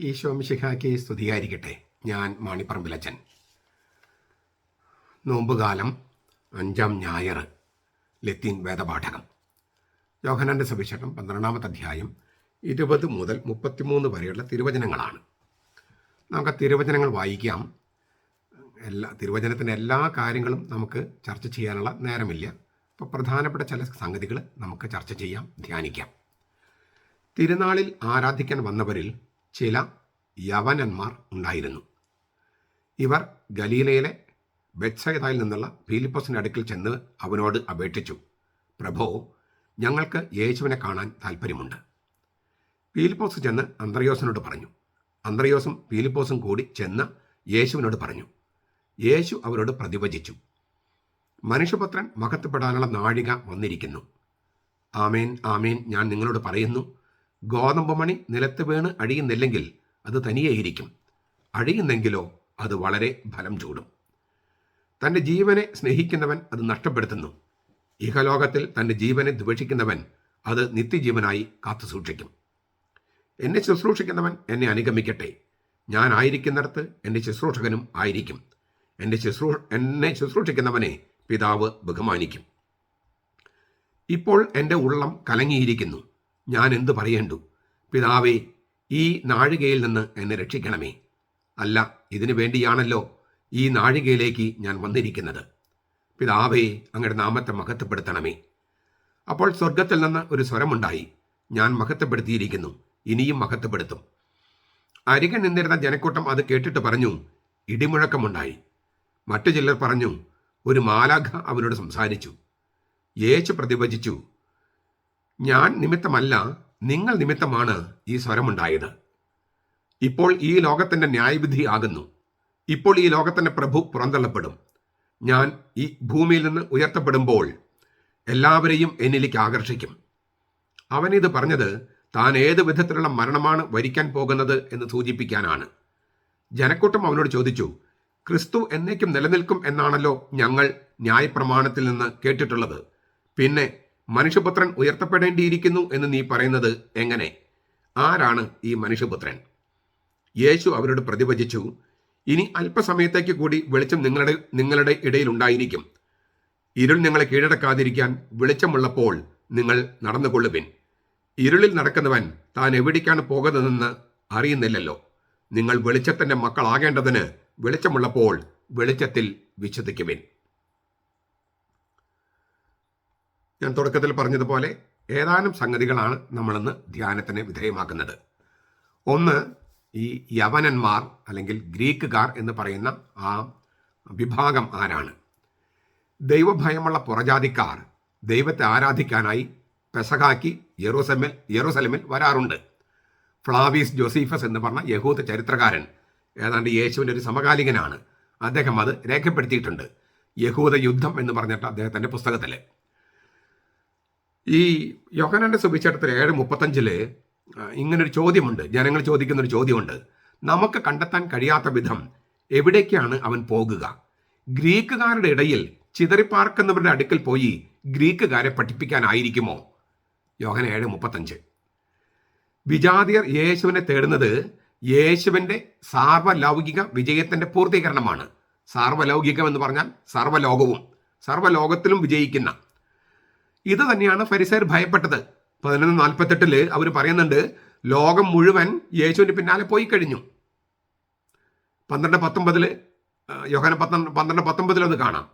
ഈശോ മിശിഹായ്ക്ക് സ്തുതിയായിരിക്കട്ടെ. ഞാൻ മാണിപ്പറമ്പിലച്ചൻ. നോമ്പുകാലം അഞ്ചാം ഞായർ ലത്തീൻ വേദപാഠകം. യോഹനാന്റെ സുവിശേഷം പന്ത്രണ്ടാമത്തെ അധ്യായം ഇരുപത് മുതൽ മുപ്പത്തിമൂന്ന് വരെയുള്ള തിരുവചനങ്ങളാണ്. നമുക്ക് തിരുവചനങ്ങൾ വായിക്കാം. എല്ലാ തിരുവചനത്തിന്റെ എല്ലാ കാര്യങ്ങളും നമുക്ക് ചർച്ച ചെയ്യാനുള്ള നേരമില്ല. അപ്പോൾ പ്രധാനപ്പെട്ട ചില സംഗതികൾ നമുക്ക് ചർച്ച ചെയ്യാം ധ്യാനിക്കാം. തിരുനാളിൽ ആരാധിക്കാൻ വന്നവരിൽ ചില യവനന്മാർ ഉണ്ടായിരുന്നു. ഇവർ ഗലീലയിലെ ബെത്സയതായിൽ നിന്നുള്ള ഫിലിപ്പോസിന്റെ അടുക്കൽ ചെന്ന് അവനോട് അപേക്ഷിച്ചു പ്രഭോ ഞങ്ങൾക്ക് യേശുവിനെ കാണാൻ താല്പര്യമുണ്ട് ഫിലിപ്പോസ് ചെന്ന് അന്ത്രയോസിനോട് പറഞ്ഞു. അന്ത്രയോസും ഫിലിപ്പോസും കൂടി ചെന്ന് യേശുവിനോട് പറഞ്ഞു. യേശു അവരോട് പ്രതിവചിച്ചു. മനുഷ്യപുത്രൻ മഹത്വപ്പെടാനുള്ള നാഴിക വന്നിരിക്കുന്നു. ആമേൻ ആമേൻ ഞാൻ നിങ്ങളോട് പറയുന്നു ഗോതമ്പ് മണി നിലത്ത് വീണ് അഴിയുന്നില്ലെങ്കിൽ അത് തനിയെയിരിക്കും. അഴിയുന്നെങ്കിലോ അത് വളരെ ഫലം ചൂടും. തന്റെ ജീവനെ സ്നേഹിക്കുന്നവൻ അത് നഷ്ടപ്പെടുത്തുന്നു. ഇഹലോകത്തിൽ തന്റെ ജീവനെ ദ്വേഷിക്കുന്നവൻ അത് നിത്യജീവനായി കാത്തു സൂക്ഷിക്കും. എന്നെ ശുശ്രൂഷിക്കുന്നവൻ എന്നെ അനുഗമിക്കട്ടെ. ഞാൻ ആയിരിക്കുന്നിടത്ത് എന്റെ ശുശ്രൂഷകനും ആയിരിക്കും. എന്റെ ശുശ്രൂ എന്നെ ശുശ്രൂഷിക്കുന്നവനെ പിതാവ് ബഹുമാനിക്കും. ഇപ്പോൾ എന്റെ ഉള്ളം കലങ്ങിയിരിക്കുന്നു. ഞാൻ എന്തു പറയേണ്ടു? പിതാവേ ഈ നാഴികയിൽ നിന്ന് എന്നെ രക്ഷിക്കണമേ. അല്ല ഇതിനു വേണ്ടിയാണല്ലോ ഈ നാഴികയിലേക്ക് ഞാൻ വന്നിരിക്കുന്നത്. പിതാവേ അങ്ങയുടെ നാമത്തെ മഹത്വപ്പെടുത്തണമേ. അപ്പോൾ സ്വർഗത്തിൽ നിന്ന് ഒരു സ്വരമുണ്ടായി. ഞാൻ മഹത്വപ്പെടുത്തിയിരിക്കുന്നു. ഇനിയും മഹത്വപ്പെടുത്തും. അരികെ നിന്നിരുന്ന ജനക്കൂട്ടം അത് കേട്ടിട്ട് പറഞ്ഞു ഇടിമുഴക്കമുണ്ടായി. മറ്റു ചിലർ പറഞ്ഞു ഒരു മാലാഖ അവനോട് സംസാരിച്ചു. യേശു പ്രതിവചിച്ചു ഞാൻ നിമിത്തമല്ല നിങ്ങൾ നിമിത്തമാണ് ഈ സ്വരമുണ്ടായത്. ഇപ്പോൾ ഈ ലോകത്തിന്റെ ന്യായവിധി ആകുന്നു. ഇപ്പോൾ ഈ ലോകത്തിന്റെ പ്രഭു പുറന്തള്ളപ്പെടും. ഞാൻ ഈ ഭൂമിയിൽ നിന്ന് ഉയർത്തപ്പെടുമ്പോൾ എല്ലാവരെയും എന്നിലേക്ക് ആകർഷിക്കും. അവൻ അവനിത് പറഞ്ഞത് താൻ ഏത് വിധത്തിലുള്ള മരണമാണ് വരിക്കാൻ പോകുന്നത് എന്ന് സൂചിപ്പിക്കാനാണ്. ജനക്കൂട്ടം അവനോട് ചോദിച്ചു ക്രിസ്തു എന്നേക്കും നിലനിൽക്കും എന്നാണല്ലോ ഞങ്ങൾ ന്യായപ്രമാണത്തിൽ നിന്ന് കേട്ടിട്ടുള്ളത്. പിന്നെ മനുഷ്യപുത്രൻ ഉയർത്തപ്പെടേണ്ടിയിരിക്കുന്നു എന്ന് നീ പറയുന്നത് എങ്ങനെ? ആരാണ് ഈ മനുഷ്യപുത്രൻ? യേശു അവരോട് പ്രതിഭജിച്ചു ഇനി അല്പസമയത്തേക്ക് കൂടി വെളിച്ചം നിങ്ങളുടെ നിങ്ങളുടെ ഇടയിൽ ഉണ്ടായിരിക്കും ഇരുൾ നിങ്ങളെ കീഴടക്കാതിരിക്കാൻ വെളിച്ചമുള്ളപ്പോൾ നിങ്ങൾ നടന്നുകൊള്ളുവിൻ. ഇരുളിൽ നടക്കുന്നവൻ താൻ എവിടേക്കാണ് പോകുന്നതെന്ന് അറിയുന്നില്ലല്ലോ. നിങ്ങൾ വെളിച്ചത്തിന്റെ മക്കളാകേണ്ടതിന് വെളിച്ചമുള്ളപ്പോൾ വെളിച്ചത്തിൽ വിശ്വസിക്കുവിൻ. ഞാൻ തുടക്കത്തിൽ പറഞ്ഞതുപോലെ ഏതാനും സംഗതികളാണ് നമ്മളിന്ന് ധ്യാനത്തിന് വിധേയമാക്കുന്നത്. ഒന്ന് ഈ യവനന്മാർ അല്ലെങ്കിൽ ഗ്രീക്കുകാർ എന്ന് പറയുന്ന ആ വിഭാഗം ആരാണ്? ദൈവഭയമുള്ള പുറജാതിക്കാർ ദൈവത്തെ ആരാധിക്കാനായി പെസഹാക്കി യെറൂസലമിൽ യെറൂസലമിൽ വരാറുണ്ട്. ഫ്ലാവീസ് ജോസീഫസ് എന്ന് പറഞ്ഞ യഹൂദ ചരിത്രകാരൻ ഏതാണ്ട് യേശുവിന്റെ ഒരു സമകാലികനാണ്. അദ്ദേഹം അത് രേഖപ്പെടുത്തിയിട്ടുണ്ട്. യഹൂദ യുദ്ധം എന്ന് പറഞ്ഞിട്ട് അദ്ദേഹത്തിന്റെ പുസ്തകത്തിൽ ഈ യോഹനാന്റെ സുവിശേഷത്തിൽ ഏഴ് മുപ്പത്തഞ്ചിൽ ഇങ്ങനൊരു ചോദ്യമുണ്ട്. ജനങ്ങൾ ചോദിക്കുന്ന ഒരു ചോദ്യമുണ്ട്. നമുക്ക് കണ്ടെത്താൻ കഴിയാത്ത വിധം എവിടേക്കാണ് അവൻ പോകുക? ഗ്രീക്കുകാരുടെ ഇടയിൽ ചിതറിപ്പാർക്കുന്നവരുടെ അടുക്കൽ പോയി ഗ്രീക്കുകാരെ പഠിപ്പിക്കാനായിരിക്കുമോ? യോഹന ഏഴ് മുപ്പത്തഞ്ച്. വിജാതിയർ യേശുവിനെ തേടുന്നത് യേശുവിന്റെ സാർവലൗകിക വിജയത്തിന്റെ പൂർത്തീകരണമാണ്. സാർവലൗകികം എന്ന് പറഞ്ഞാൽ സർവലോകവും സർവലോകത്തിലും വിജയിക്കുന്ന ഇത് തന്നെയാണ് ഫരിസേർ ഭയപ്പെട്ടത്. പതിനൊന്ന് നാൽപ്പത്തെട്ടിൽ അവർ പറയുന്നുണ്ട് ലോകം മുഴുവൻ യേശുവിന് പിന്നാലെ പോയി കഴിഞ്ഞു. പന്ത്രണ്ട് പത്തൊമ്പതിൽ യോഹന പന്ത്രണ്ട് പന്ത്രണ്ട് പത്തൊമ്പതിൽ അത് കാണാം.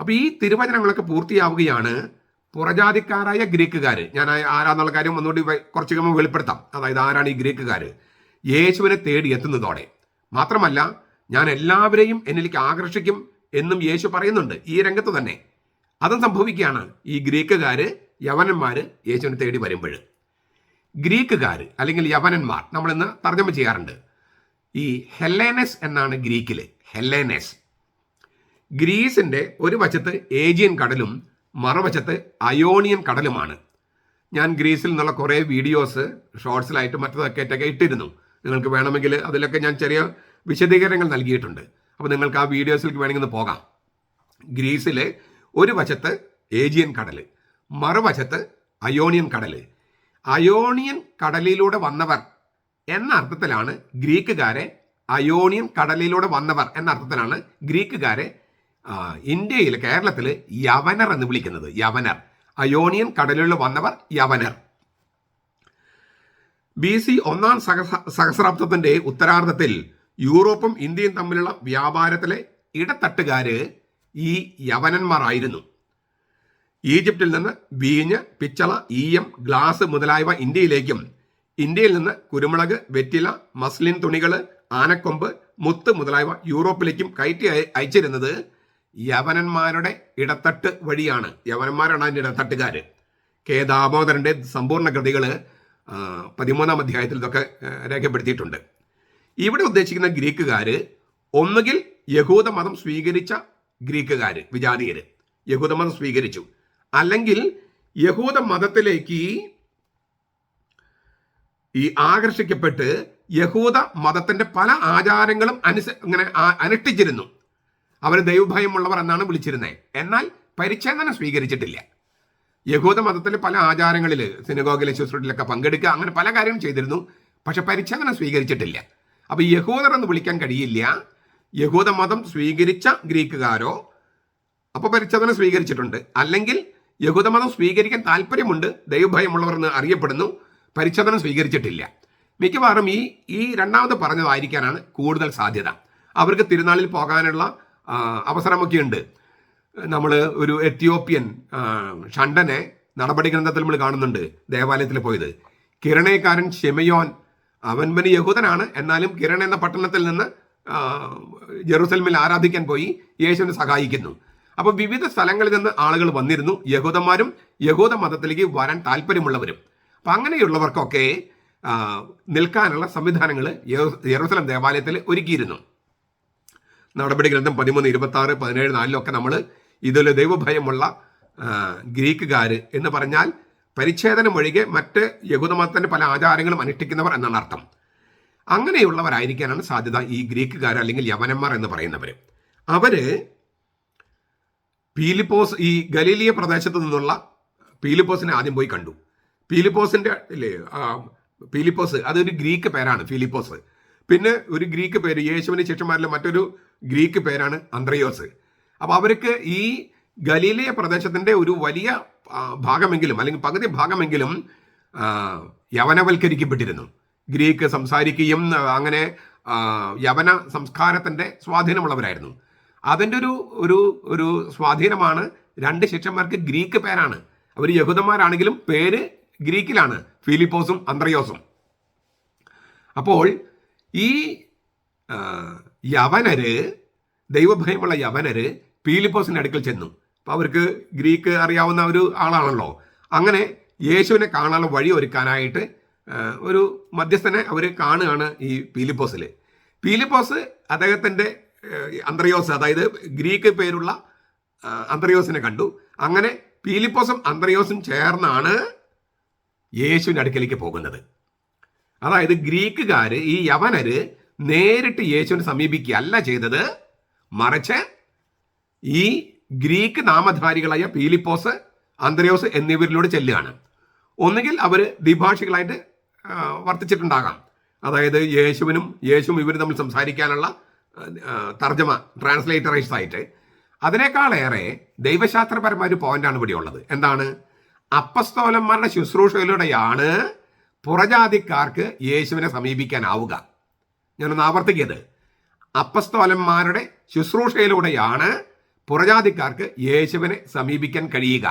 അപ്പോൾ ഈ തിരുവചനങ്ങളൊക്കെ പൂർത്തിയാവുകയാണ് പുറജാതിക്കാരായ ഗ്രീക്കുകാർ ഞാൻ ആരാന്നുള്ള കാര്യം ഒന്നുകൂടി കുറച്ച് കഴിയുമ്പോൾ വെളിപ്പെടുത്താം. അതായത് ആരാണ് ഈ ഗ്രീക്കുകാർ യേശുവിനെ തേടി എത്തുന്നതോടെ. മാത്രമല്ല ഞാൻ എല്ലാവരെയും എന്നിലേക്ക് ആകർഷിക്കും എന്നും യേശു പറയുന്നുണ്ട്. ഈ രംഗത്ത് തന്നെ. അതും സംഭവിക്കുകയാണ്. ഈ ഗ്രീക്കുകാർ യവനന്മാർ യേശുവിനെ തേടി വരുമ്പോൾ. ഗ്രീക്കുകാർ അല്ലെങ്കിൽ യവനന്മാർ നമ്മൾ ഇന്ന് തർജമ ചെയ്യാറുണ്ട്. ഈ ഹെല്ലേനസ് എന്നാണ് ഗ്രീക്കിൽ ഹെല്ലേനസ്. ഗ്രീസിന്റെ ഒരു വശത്ത് ഏജിയൻ കടലും മറുവശത്ത് അയോണിയൻ കടലുമാണ്. ഞാൻ ഗ്രീസിൽ നിന്നുള്ള കുറേ വീഡിയോസ് ഷോർട്സിലായിട്ട് മറ്റതൊക്കെ ആയിട്ടൊക്കെ ഇട്ടിരുന്നു. നിങ്ങൾക്ക് വേണമെങ്കിൽ അതിലൊക്കെ ഞാൻ ചെറിയ വിശദീകരണങ്ങൾ നൽകിയിട്ടുണ്ട്. അപ്പോൾ നിങ്ങൾക്ക് ആ വീഡിയോസിലേക്ക് വേണമെങ്കിൽ ഒന്ന് പോകാം. ഗ്രീസിലെ ഒരു വശത്ത് ഏജിയൻ കടൽ മറുവശത്ത് അയോണിയൻ കടൽ അയോണിയൻ കടലിലൂടെ വന്നവർ എന്ന അർത്ഥത്തിലാണ് ഗ്രീക്കുകാരെ അയോണിയൻ കടലിലൂടെ വന്നവർ എന്ന അർത്ഥത്തിലാണ് ഗ്രീക്കുകാരെ ഇന്ത്യയിൽ കേരളത്തിൽ യവനർ എന്ന് വിളിക്കുന്നത്. യവനർ. അയോണിയൻ കടലിലൂടെ വന്നവർ യവനർ. ബി സി ഒന്നാം സഹസ സഹസ്രാബ്ദത്തിന്റെ ഉത്തരാർദ്ധത്തിൽ യൂറോപ്പും ഇന്ത്യയും തമ്മിലുള്ള വ്യാപാരത്തിലെ ഇടത്തട്ടുകാര് ഈ യവനന്മാരായിരുന്നു. ഈജിപ്തിൽ നിന്ന് വീഞ്ഞ് പിച്ചള ഈയം ഗ്ലാസ് മുതലായവ ഇന്ത്യയിലേക്കും ഇന്ത്യയിൽ നിന്ന് കുരുമുളക് വെറ്റില മസ്ലിൻ തുണികൾ ആനക്കൊമ്പ് മുത്ത് മുതലായവ യൂറോപ്പിലേക്കും കയറ്റി അയച്ചിരുന്നത് യവനന്മാരുടെ ഇടത്തട്ട് വഴിയാണ്. യവനന്മാരാണ് അതിന്റെ ഇടത്തട്ടുകാർ കെ. ദാമോദരന്റെ സമ്പൂർണ കൃതികൾ പതിമൂന്നാം അധ്യായത്തിൽ ഇതൊക്കെ രേഖപ്പെടുത്തിയിട്ടുണ്ട്. ഇവിടെ ഉദ്ദേശിക്കുന്ന ഗ്രീക്കുകാർ ഒന്നുകിൽ യഹൂദ മതം സ്വീകരിച്ച ഗ്രീക്കുകാര് വിജാതീയർ യഹൂദമതം സ്വീകരിച്ചു. അല്ലെങ്കിൽ യഹൂദ മതത്തിലേക്ക് ഈ ആകർഷിക്കപ്പെട്ട് യഹൂദ മതത്തിന്റെ പല ആചാരങ്ങളും അനുസ ഇങ്ങനെ അനുഷ്ഠിച്ചിരുന്നു. അവർ ദൈവഭയമുള്ളവർ എന്നാണ് വിളിച്ചിരുന്നത് എന്നാൽ പരിച്ഛേദന സ്വീകരിച്ചിട്ടില്ല. യഹൂദ മതത്തിലെ പല ആചാരങ്ങളിൽ സിനഗോഗിലെ ശുശ്രൂഷയിലൊക്കെ പങ്കെടുക്കുക അങ്ങനെ പല കാര്യങ്ങളും ചെയ്തിരുന്നു. പക്ഷെ പരിച്ഛേദന സ്വീകരിച്ചിട്ടില്ല. അപ്പൊ യഹൂദർ എന്ന് വിളിക്കാൻ കഴിയില്ല. യഹൂദ മതം സ്വീകരിച്ച ഗ്രീക്കുകാരോ? അപ്പോൾ പരിച്ഛേദന സ്വീകരിച്ചിട്ടുണ്ട്. അല്ലെങ്കിൽ യഹൂദമതം സ്വീകരിക്കാൻ താല്പര്യമുണ്ട് ദൈവഭയമുള്ളവർ എന്ന് അറിയപ്പെടുന്നു പരിച്ഛേദന സ്വീകരിച്ചിട്ടില്ല. മിക്കവാറും ഈ ഈ രണ്ടാമത് പറഞ്ഞതായിരിക്കാനാണ് കൂടുതൽ സാധ്യത. അവർക്ക് തിരുനാളിൽ പോകാനുള്ള അവസരമൊക്കെ ഉണ്ട് നമ്മൾ ഒരു എത്യോപ്യൻ ഷണ്ടനെ നടപടി ഗ്രന്ഥത്തിൽ നമ്മൾ കാണുന്നുണ്ട് ദേവാലയത്തിൽ പോയത്. കിരണേക്കാരൻ ഷെമയോൻ അവൻ യഹൂദനാണ്. എന്നാലും കിരൺ എന്ന പട്ടണത്തിൽ നിന്ന് ജെറുസലമിൽ ആരാധിക്കാൻ പോയി യേശുവിനെ സഹായിക്കുന്നു. അപ്പോൾ വിവിധ സ്ഥലങ്ങളിൽ നിന്ന് ആളുകൾ വന്നിരുന്നു. യഹൂദന്മാരും യഹൂദ മതത്തിലേക്ക് വരാൻ താല്പര്യമുള്ളവരും. അപ്പം അങ്ങനെയുള്ളവർക്കൊക്കെ നിൽക്കാനുള്ള സംവിധാനങ്ങൾ യെറൂസലം ദേവാലയത്തിൽ ഒരുക്കിയിരുന്നു. നടപടി ഗ്രന്ഥം പതിമൂന്ന് ഇരുപത്തി ആറ് പതിനേഴ് നാലിലൊക്കെ നമ്മൾ ഇതിൽ ദൈവഭയമുള്ള ഗ്രീക്കുകാർ എന്ന് പറഞ്ഞാൽ പരിച്ഛേദനം ഒഴികെ മറ്റ് യഹൂദമതത്തിന്റെ പല ആചാരങ്ങളും അനുഷ്ഠിക്കുന്നവർ എന്നാണ് അർത്ഥം. അങ്ങനെയുള്ളവരായിരിക്കാനാണ് സാധ്യത ഈ ഗ്രീക്കുകാർ അല്ലെങ്കിൽ യവനന്മാർ എന്ന് പറയുന്നവർ അവർ പീലിപ്പോസ് ഈ ഗലീലിയ പ്രദേശത്ത് നിന്നുള്ള പീലിപ്പോസിനെ ആദ്യം പോയി കണ്ടു. പീലിപ്പോസിന്റെ ഇല്ലേ പീലിപ്പോസ് അതൊരു ഗ്രീക്ക് പേരാണ് ഫിലിപ്പോസ് പിന്നെ ഒരു ഗ്രീക്ക് പേര് യേശുവിന് ശിഷ്യന്മാരിലെ മറ്റൊരു ഗ്രീക്ക് പേരാണ് അന്ത്രയോസ്. അപ്പോൾ അവർക്ക് ഈ ഗലീലിയ പ്രദേശത്തിന്റെ ഒരു വലിയ ഭാഗമെങ്കിലും അല്ലെങ്കിൽ പകുതി ഭാഗമെങ്കിലും യവനവൽക്കരിക്കപ്പെട്ടിരുന്നു. ഗ്രീക്ക് സംസാരിക്കുകയും അങ്ങനെ യവന സംസ്കാരത്തിന്റെ സ്വാധീനമുള്ളവരായിരുന്നു. അതിന്റെ ഒരു ഒരു ഒരു സ്വാധീനമാണ് രണ്ട് ശിഷ്യന്മാർക്ക് ഗ്രീക്ക് പേരാണ്. അവർ യഹൂദന്മാരാണെങ്കിലും പേര് ഗ്രീക്കിലാണ് ഫിലിപ്പോസും അന്ത്രയോസും. അപ്പോൾ ഈ യവനര് ദൈവഭയമുള്ള യവനര് ഫിലിപ്പോസിന്റെ അടുക്കൽ ചെന്നു. അപ്പോൾ അവർക്ക് ഗ്രീക്ക് അറിയാവുന്ന ഒരു ആളാണല്ലോ. അങ്ങനെ യേശുവിനെ കാണാനുള്ള വഴി ഒരുക്കാനായിട്ട് ഒരു മധ്യസ്ഥനെ അവർ കാണുകയാണ് ഈ പീലിപ്പോസിൽ പീലിപ്പോസ് അദ്ദേഹത്തിന്റെ അന്തർയോസ് അതായത് ഗ്രീക്ക് പേരുള്ള അന്തർയോസിനെ കണ്ടു. അങ്ങനെ പീലിപ്പോസും അന്തർയോസും ചേർന്നാണ് യേശുവിന്റെ അടുക്കലേക്ക് പോകുന്നത്. അതായത് ഗ്രീക്കുകാർ ഈ യവനര് നേരിട്ട് യേശുവിനെ സമീപിക്കുകയല്ല ചെയ്തത്. മറിച്ച് ഈ ഗ്രീക്ക് നാമധാരികളായ പീലിപ്പോസ് അന്തരയോസ് എന്നിവരിലൂടെ ചെല്ലുകയാണ്. ഒന്നുകിൽ അവർ ദ്വിഭാഷികളായിട്ട് വർത്തിച്ചിട്ടുണ്ടാകാം. അതായത് യേശുവിനും യേശുവും ഇവരും തമ്മിൽ സംസാരിക്കാനുള്ള തർജമ ട്രാൻസ്ലേറ്ററൈസ് ആയിട്ട്. അതിനേക്കാളേറെ ദൈവശാസ്ത്രപരമായ ഒരു പോയിന്റാണ് ഇവിടെ ഉള്ളത്. എന്താണ്? അപ്പസ്തോലന്മാരുടെ ശുശ്രൂഷയിലൂടെയാണ് പുറജാതിക്കാർക്ക് യേശുവിനെ സമീപിക്കാനാവുക. ഞാനൊന്ന് ആവർത്തിക്കത് അപ്പസ്തോലന്മാരുടെ ശുശ്രൂഷയിലൂടെയാണ് പുറജാതിക്കാർക്ക് യേശുവിനെ സമീപിക്കാൻ കഴിയുക.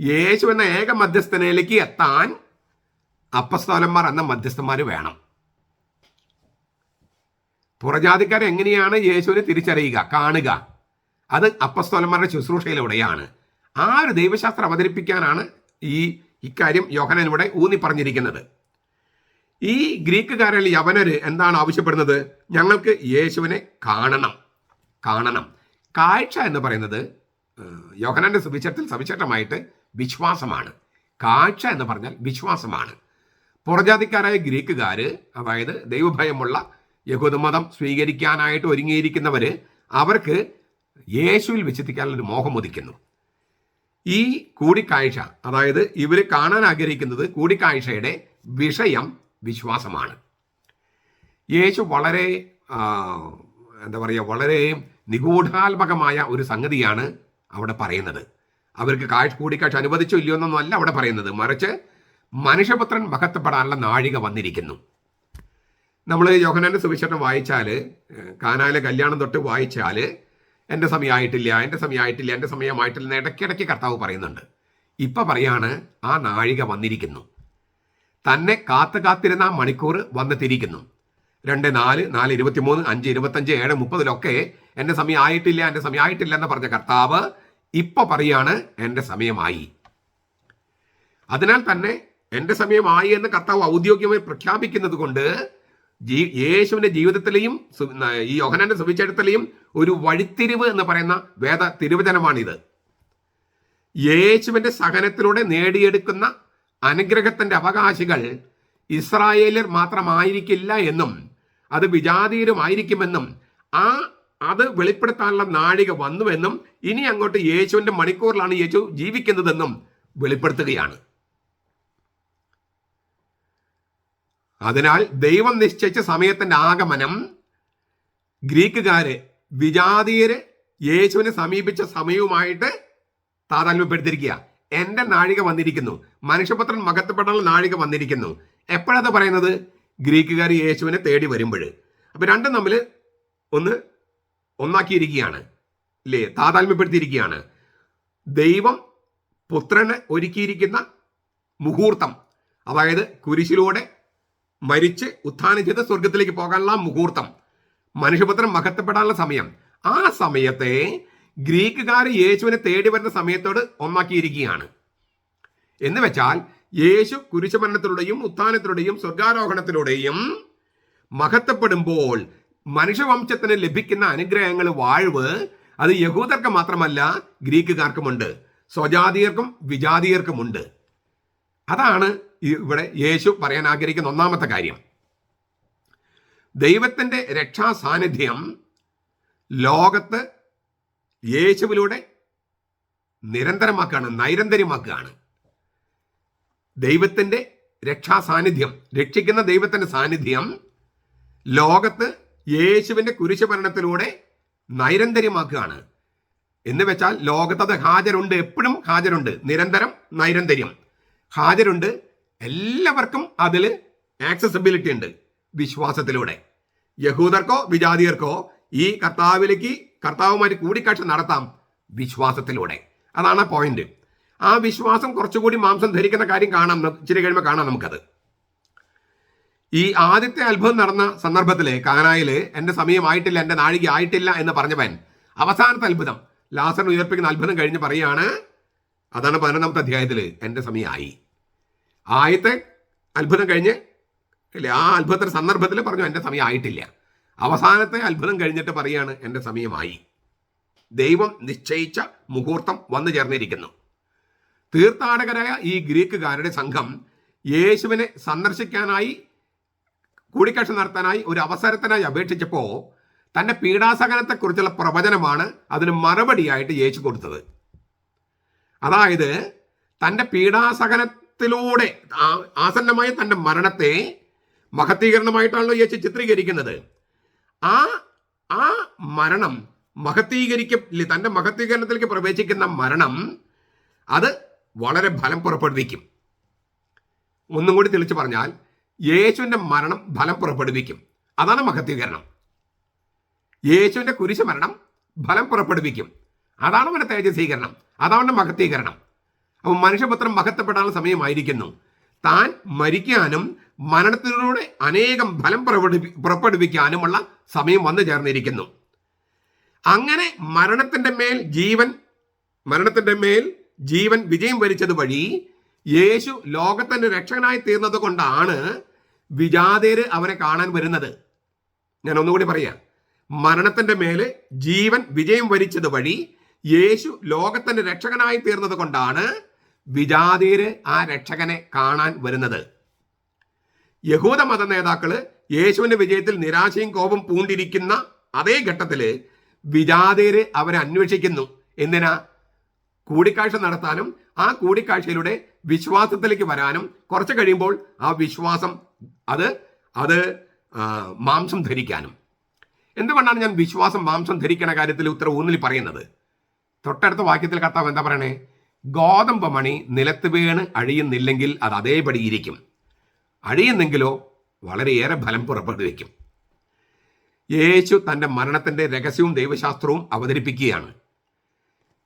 യേശു എന്ന ഏക മധ്യസ്ഥനയിലേക്ക് എത്താൻ അപ്പസ്തോലന്മാർ എന്ന മധ്യസ്ഥന്മാർ വേണം. പുറജാതിക്കാർ എങ്ങനെയാണ് യേശുവിനെ തിരിച്ചറിയുക കാണുക? അത് അപ്പസ്തോലന്മാരുടെ ശുശ്രൂഷയിലൂടെയാണ്. ആ ഒരു ദൈവശാസ്ത്രം അവതരിപ്പിക്കാനാണ് ഈ ഇക്കാര്യം യോഹനൻ ഇവിടെ ഊന്നി പറഞ്ഞിരിക്കുന്നത്? ഈ ഗ്രീക്കുകാരിൽ യവനര് എന്താണ് ആവശ്യപ്പെടുന്നത്? ഞങ്ങൾക്ക് യേശുവിനെ കാണണം. കാണണം. കാഴ്ച എന്ന് പറയുന്നത് യോഹനന്റെ സുവിശേഷത്തിൽ സവിശേഷമായിട്ട് വിശ്വാസമാണ്. കാഴ്ച എന്ന് പറഞ്ഞാൽ വിശ്വാസമാണ്. പുറജാതിക്കാരായ ഗ്രീക്കുകാര് അതായത് ദൈവഭയമുള്ള യഹൂദമതം സ്വീകരിക്കാനായിട്ട് ഒരുങ്ങിയിരിക്കുന്നവര് അവർക്ക് യേശുവിൽ വിശ്വസിക്കാനുള്ളൊരു മോഹം ഒതുക്കുന്നു ഈ കൂടിക്കാഴ്ച അതായത് ഇവർ കാണാൻ ആഗ്രഹിക്കുന്നത് കൂടിക്കാഴ്ചയുടെ വിഷയം വിശ്വാസമാണ്. യേശു വളരെ എന്താ പറയുക വളരെ നിഗൂഢാത്മകമായ ഒരു സംഗതിയാണ് അവിടെ പറയുന്നത്. അവർക്ക് കാഴ്ച കൂടിക്കാഴ്ച അനുവദിച്ചോ ഇല്ലയോ എന്നൊന്നും അല്ല അവിടെ പറയുന്നത്. മറിച്ച് മനുഷ്യപുത്രൻ മഹത്വപ്പെടാനുള്ള നാഴിക വന്നിരിക്കുന്നു. നമ്മൾ യോഹനാന്റെ സുവിശേഷം വായിച്ചാൽ കാനാലെ കല്യാണം തൊട്ട് വായിച്ചാൽ എന്റെ സമയമായിട്ടില്ല എന്റെ സമയമായിട്ടില്ല എന്റെ സമയമായിട്ടില്ല എന്ന് ഇടയ്ക്കിടയ്ക്ക് കർത്താവ് പറയുന്നുണ്ട്. ഇപ്പം പറയാണ് ആ നാഴിക വന്നിരിക്കുന്നു. തന്നെ കാത്തു കാത്തിരുന്ന ആ മണിക്കൂർ തിരിക്കുന്നു രണ്ട് നാല് നാല് ഇരുപത്തിമൂന്ന് അഞ്ച് ഇരുപത്തഞ്ച് ഏഴ് മുപ്പതിലൊക്കെ എന്റെ സമയം ആയിട്ടില്ല എന്റെ സമയം ആയിട്ടില്ല എന്ന് പറഞ്ഞ കർത്താവ് ഇപ്പൊ പറയാണ് എന്റെ സമയമായി. അതിനാൽ തന്നെ എന്റെ സമയമായി എന്ന് കർത്താവ് ഔദ്യോഗികമായി പ്രഖ്യാപിക്കുന്നത് കൊണ്ട് ജീ യേശുവിന്റെ ജീവിതത്തിലെയും ഈ യോഹനാന്റെ സുവിശേഷത്തിലെയും ഒരു വഴിത്തിരിവ് എന്ന് പറയുന്ന വേദ തിരുവചനമാണിത്. യേശുവിന്റെ സഹനത്തിലൂടെ നേടിയെടുക്കുന്ന അനുഗ്രഹത്തിന്റെ അവകാശികൾ ഇസ്രായേലിൽ മാത്രമായിരിക്കില്ല എന്നും അത് വിജാതീയരുമായിരിക്കുമെന്നും ആ അത് വെളിപ്പെടുത്താനുള്ള നാഴിക വന്നുവെന്നും ഇനി അങ്ങോട്ട് യേശുവിന്റെ മണിക്കൂറിലാണ് യേശു ജീവിക്കുന്നതെന്നും വെളിപ്പെടുത്തുകയാണ്. അതിനാൽ ദൈവം നിശ്ചയിച്ച സമയത്തിന്റെ ആഗമനം ഗ്രീക്കുകാര് വിജാതീയര് യേശുവിനെ സമീപിച്ച സമയവുമായിട്ട് താതാത്മ്യപ്പെടുത്തിയിരിക്കുക. എന്റെ നാഴിക വന്നിരിക്കുന്നു. മനുഷ്യപുത്രൻ മകത്തപ്പെടാനുള്ള നാഴിക വന്നിരിക്കുന്നു. എപ്പോഴത് പറയുന്നത്? ഗ്രീക്കുകാർ യേശുവിനെ തേടി വരുമ്പോൾ. അപ്പൊ രണ്ടും തമ്മിൽ ഒന്ന് ഒന്നാക്കിയിരിക്കുകയാണ്. ഇല്ലേ താതാത്മ്യപ്പെടുത്തിയിരിക്കുകയാണ്. ദൈവം പുത്രനെ ഒരുക്കിയിരിക്കുന്ന മുഹൂർത്തം അതായത് കുരിശിലൂടെ മരിച്ച് ഉത്ഥാനം ചെയ്ത് സ്വർഗത്തിലേക്ക് പോകാനുള്ള മുഹൂർത്തം. മനുഷ്യപുത്രൻ മഹത്വപ്പെടാനുള്ള സമയം. ആ സമയത്തെ ഗ്രീക്കുകാർ യേശുവിനെ തേടി വരുന്ന സമയത്തോട് ഒന്നാക്കിയിരിക്കുകയാണ്. എന്ന് വെച്ചാൽ യേശു കുരിശുമരണത്തിലൂടെയും ഉത്ഥാനത്തിലൂടെയും സ്വർഗാരോഹണത്തിലൂടെയും മഹത്വപ്പെടുമ്പോൾ മനുഷ്യവംശത്തിന് ലഭിക്കുന്ന അനുഗ്രഹങ്ങൾ വാഴ്വ് അത് യഹൂദർക്ക് മാത്രമല്ല ഗ്രീക്കുകാർക്കുമുണ്ട്. സ്വജാതീയർക്കും വിജാതീയർക്കുമുണ്ട് അതാണ് ഇവിടെ യേശു പറയാൻ ആഗ്രഹിക്കുന്ന ഒന്നാമത്തെ കാര്യം. ദൈവത്തിന്റെ രക്ഷാ സാന്നിധ്യം ലോകത്ത് യേശുവിലൂടെ നിരന്തരമാക്കുകയാണ് നൈരന്തര്യമാക്കുകയാണ്. ദൈവത്തിന്റെ രക്ഷാ സാന്നിധ്യം രക്ഷിക്കുന്ന ദൈവത്തിന്റെ സാന്നിധ്യം ലോകത്ത് യേശുവിന്റെ കുരിശുഭരണത്തിലൂടെ നൈരന്തര്യമാക്കുകയാണ്. എന്ന് വെച്ചാൽ ലോകത്ത് അത് ഹാജരുണ്ട് എപ്പോഴും ഹാജരുണ്ട്. നിരന്തരം നൈരന്തര്യം. ഹാജരുണ്ട്. എല്ലാവർക്കും അതിൽ ആക്സസബിലിറ്റി ഉണ്ട് വിശ്വാസത്തിലൂടെ. യഹൂദർക്കോ വിജാതിയർക്കോ ഈ കർത്താവിലേക്ക് കർത്താവുമായിട്ട് കൂടിക്കാഴ്ച നടത്താം വിശ്വാസത്തിലൂടെ. അതാണ് പോയിന്റ് ആ വിശ്വാസം കുറച്ചുകൂടി മാംസം ധരിക്കുന്ന കാര്യം കാണാം. ഇച്ചിരി കഴിയുമ്പോൾ കാണാം നമുക്കത്. ഈ ആദ്യത്തെ അത്ഭുതം നടന്ന സന്ദർഭത്തിൽ കാനായിൽ എന്റെ സമയമായിട്ടില്ല എന്റെ നാഴിക ആയിട്ടില്ല എന്ന് പറഞ്ഞവൻ അവസാനത്തെ അത്ഭുതം. ലാസൻ ഉയർപ്പിക്കുന്ന അത്ഭുതം കഴിഞ്ഞ് പറയാണ് അതാണ് പതിനൊന്നാമത്തെ അധ്യായത്തിൽ എന്റെ സമയമായി. ആദ്യത്തെ അത്ഭുതം കഴിഞ്ഞ് ഇല്ലേ ആ അത്ഭുതത്തിന്റെ സന്ദർഭത്തിൽ പറഞ്ഞു എന്റെ സമയം ആയിട്ടില്ല. അവസാനത്തെ അത്ഭുതം കഴിഞ്ഞിട്ട് പറയാണ് എന്റെ സമയമായി. ദൈവം നിശ്ചയിച്ച മുഹൂർത്തം വന്നു ചേർന്നിരിക്കുന്നു. തീർത്ഥാടകരായ ഈ ഗ്രീക്കുകാരുടെ സംഘം യേശുവിനെ സന്ദർശിക്കാനായി കൂടിക്കാഴ്ച നടത്താനായി ഒരു അവസരത്തിനായി അപേക്ഷിച്ചപ്പോൾ തന്റെ പീഡാസഹനത്തെക്കുറിച്ചുള്ള പ്രവചനമാണ് അതിന് മറുപടിയായിട്ട് യേശു കൊടുത്തത്. അതായത് തന്റെ പീഡാസഹനത്തിലൂടെ ആ- ആസന്നമായ തന്റെ മരണത്തെ മഹത്തീകരണമായിട്ടാണല്ലോ യേശു ചിത്രീകരിക്കുന്നത്. ആ ആ മരണം മഹത്തീകരിക്ക തന്റെ മഹത്തീകരണത്തിലേക്ക് പ്രവേശിക്കുന്ന മരണം അത് വളരെ ഫലം പുറപ്പെടുവിക്കും. ഒന്നും കൂടി തെളിച്ചു പറഞ്ഞാൽ യേശുവിന്റെ മരണം ഫലം പുറപ്പെടുവിക്കും. അതാണ് മഹത്തീകരണം. യേശുവിന്റെ കുരിശ് മരണം ഫലം പുറപ്പെടുവിക്കും. അതാണ് അവന്റെ തേജസ്വീകരണം. അതാണ് മഹത്തീകരണം. അപ്പോൾ മനുഷ്യപുത്രം മഹത്വപ്പെടാനുള്ള സമയമായിരിക്കുന്നു. താൻ മരിക്കാനും മരണത്തിലൂടെ അനേകം ഫലം പുറപ്പെടുവി പുറപ്പെടുവിക്കാനുമുള്ള സമയം വന്നു ചേർന്നിരിക്കുന്നു. അങ്ങനെ മരണത്തിന്റെ മേൽ ജീവൻ മരണത്തിന്റെ മേൽ ജീവൻ വിജയം വരിച്ചത് വഴി യേശു ലോകത്തിന്റെ രക്ഷകനായി തീർന്നത് കൊണ്ടാണ് വിജാതേര് അവനെ കാണാൻ വരുന്നത്. ഞാൻ ഒന്നുകൂടി പറയാം. മരണത്തിന്റെ മേൽ ജീവൻ വിജയം വരിച്ചത് വഴി യേശു ലോകത്തിന്റെ രക്ഷകനായി തീർന്നത് കൊണ്ടാണ് വിജാതീര് ആ രക്ഷകനെ കാണാൻ വരുന്നത്. യഹൂദ മത നേതാക്കൾ യേശുവിന്റെ വിജയത്തിൽ നിരാശയും കോപം പൂണ്ടിരിക്കുന്ന അതേ ഘട്ടത്തിൽ വിജാതീര് അവരെ അന്വേഷിക്കുന്നു. എന്തിനാ? കൂടിക്കാഴ്ച നടത്താനും ആ കൂടിക്കാഴ്ചയിലൂടെ വിശ്വാസത്തിലേക്ക് വരാനും കുറച്ച് കഴിയുമ്പോൾ ആ വിശ്വാസം അത് അത് മാംസം ധരിക്കാനും. എന്തുകൊണ്ടാണ് ഞാൻ വിശ്വാസം മാംസം ധരിക്കണ കാര്യത്തിൽ ഉത്തര ഊന്നിൽ പറയുന്നത്? തൊട്ടടുത്ത വാക്യത്തിൽ കർത്താവ് എന്താ പറയണേ? ഗോതമ്പ് മണി നിലത്ത് വീണ് അഴിയുന്നില്ലെങ്കിൽ അത് അതേപടി ഇരിക്കും. അഴിയുന്നെങ്കിലോ വളരെയേറെ ഫലം പുറപ്പെടുവിക്കും. യേശു തന്റെ മരണത്തിന്റെ രഹസ്യവും ദൈവശാസ്ത്രവും അവതരിപ്പിക്കുകയാണ്.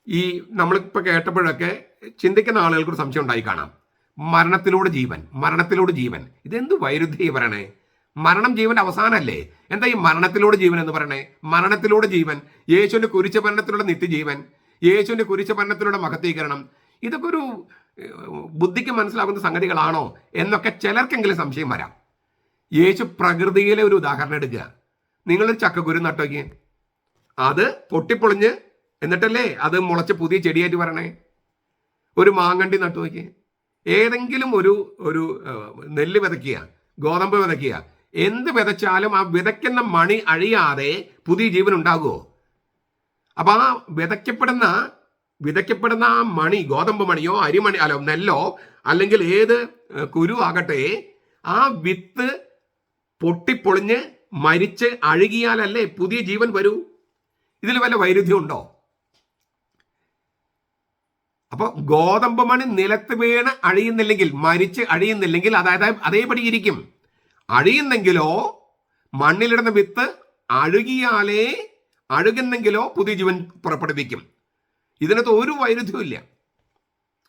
ഈ നമ്മളിപ്പോൾ കേട്ടപ്പോഴൊക്കെ ചിന്തിക്കുന്ന ആളുകൾക്ക് ഒരു സംശയം ഉണ്ടായി കാണാം. മരണത്തിലൂടെ ജീവൻ മരണത്തിലൂടെ ജീവൻ. ഇതെന്ത് വൈരുദ്ധ്യം പറയണേ മരണം ജീവന്റെ അവസാനമല്ലേ? എന്താ ഈ മരണത്തിലൂടെ ജീവൻ എന്ന് പറയണേ? മരണത്തിലൂടെ ജീവൻ യേശുവിന്റെ കുരിച്ച മരണത്തിലൂടെ നിത്യജീവൻ യേശുവിന്റെ കുരിശ മരണത്തിലൂടെ മഹത്വീകരണം. ഇതൊക്കെ ഒരു ബുദ്ധിക്ക് മനസ്സിലാകുന്ന സംഗതികളാണോ എന്നൊക്കെ ചിലർക്കെങ്കിലും സംശയം വരാം. യേശു പ്രകൃതിയിലെ ഒരു ഉദാഹരണം എടുക്കുക. നിങ്ങളൊരു ചക്കക്കുരു നട്ടോക്കി അത് പൊട്ടിപ്പൊളിഞ്ഞ് എന്നിട്ടല്ലേ അത് മുളച്ച് പുതിയ ചെടിയായിട്ട് വരണേ? ഒരു മാങ്ങണ്ടി നട്ടു നോക്കി ഏതെങ്കിലും ഒരു ഒരു നെല്ല് വിതയ്ക്കുക ഗോതമ്പ് വിതയ്ക്കുക. എന്ത് വിതച്ചാലും ആ വിതയ്ക്കുന്ന മണി അഴിയാതെ പുതിയ ജീവൻ ഉണ്ടാകുമോ? അപ്പൊ ആ വിതയ്ക്കപ്പെടുന്ന വിതയ്ക്കപ്പെടുന്ന ആ മണി ഗോതമ്പ് മണിയോ അരിമണി അല്ല നെല്ലോ അല്ലെങ്കിൽ ഏത് കുരു ആകട്ടെ ആ വിത്ത് പൊട്ടിപ്പൊളിഞ്ഞ് മരിച്ച് അഴുകിയാലല്ലേ പുതിയ ജീവൻ വരൂ? ഇതിൽ വല്ല വൈരുദ്ധ്യം ഉണ്ടോ? അപ്പൊ ഗോതമ്പ് മണി നിലത്ത് വീണ് അഴിയുന്നില്ലെങ്കിൽ മരിച്ച് അഴിയുന്നില്ലെങ്കിൽ അതായത് അതേപടി ഇരിക്കും. അഴിയുന്നെങ്കിലോ മണ്ണിലിടുന്ന വിത്ത് അഴുകിയാലേ അഴുകുന്നെങ്കിലോ പുതിയ ജീവൻ പുറപ്പെടുവിക്കും. ഇതിനകത്ത് ഒരു വൈരുദ്ധ്യവും ഇല്ല.